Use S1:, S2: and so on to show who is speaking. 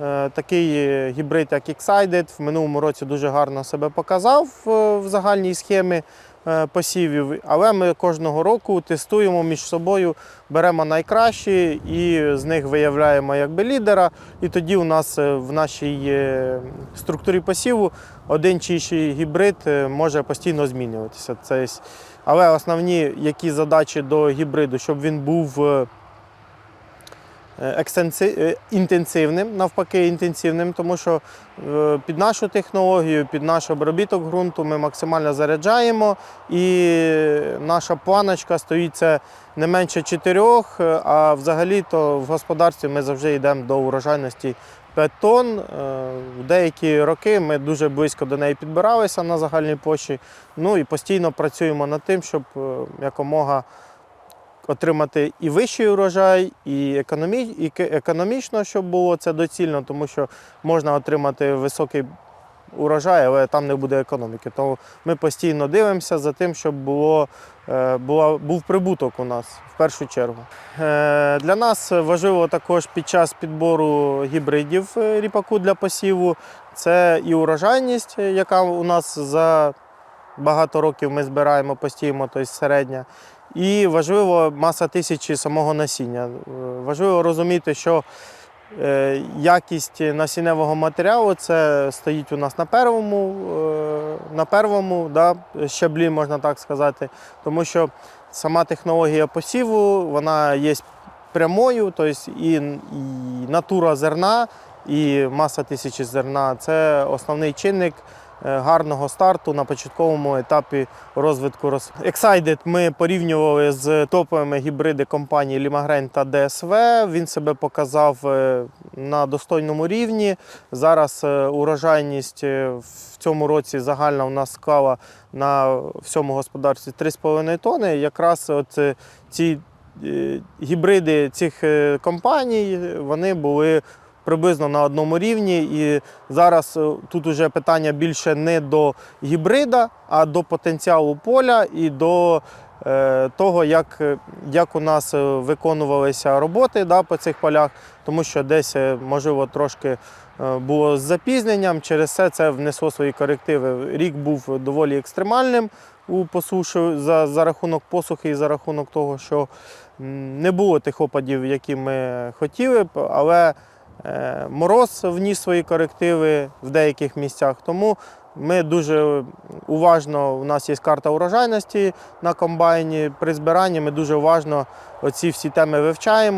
S1: Е, Такий гібрид, як Excited, в минулому році дуже гарно себе показав е, в загальній схемі е, посівів. Але ми кожного року тестуємо між собою, беремо найкращі і з них виявляємо якби лідера. І тоді у нас в нашій структурі посіву один чи інший гібрид може постійно змінюватися. Але основні які задачі до гібриду, щоб він був. Інтенсивним, навпаки, інтенсивним, тому що е, під нашу технологію, під наш обробіток ґрунту ми максимально заряджаємо, і наша планочка стоїть це не менше чотирьох, е, а взагалі-то в господарстві ми завжди йдемо до урожайності 5 тонн. Е, В деякі роки ми дуже близько до неї підбиралися на загальній площі. Ну і постійно працюємо над тим, щоб е, якомога отримати і вищий урожай, і, економічно, щоб було це доцільно, тому що можна отримати високий урожай, але там не буде економіки. Тому ми постійно дивимося за тим, щоб було, е, була, був прибуток у нас в першу чергу. Е, Для нас важливо також під час підбору гібридів е, ріпаку для посіву. Це і урожайність, яка у нас за багато років ми збираємо постійно, тобто середня. І важливо маса тисячі самого насіння. Е, Важливо розуміти, що е, якість насінневого матеріалу це стоїть у нас на первому, е, на первому да, щаблі, можна так сказати, тому що сама технологія посіву вона є прямою, тобто і, і натура зерна, і маса тисячі зерна це основний чинник гарного старту на початковому етапі розвитку рослин. Excited ми порівнювали з топовими гібриди компанії Лімагрейн та ДСВ. Він себе показав е, на достойному рівні. Зараз е, урожайність е, в цьому році загальна у нас склала на всьому господарстві 3,5 тони. Якраз от е, ці е, гібриди цих е, компаній вони були приблизно на одному рівні. І зараз е, тут вже питання більше не до гібрида, а до потенціалу поля і до е, того, як, е, як у нас виконувалися роботи да, по цих полях, тому що десь, можливо, трошки було з запізненням. Через це це внесло свої корективи. Рік був доволі екстремальним у посуші за, за рахунок посухи і за рахунок того, що не було тих опадів, які ми хотіли б, але мороз вніс свої корективи в деяких місцях. Тому ми дуже уважно, у нас є карта урожайності на комбайні. При збиранні ми дуже уважно оці всі теми вивчаємо.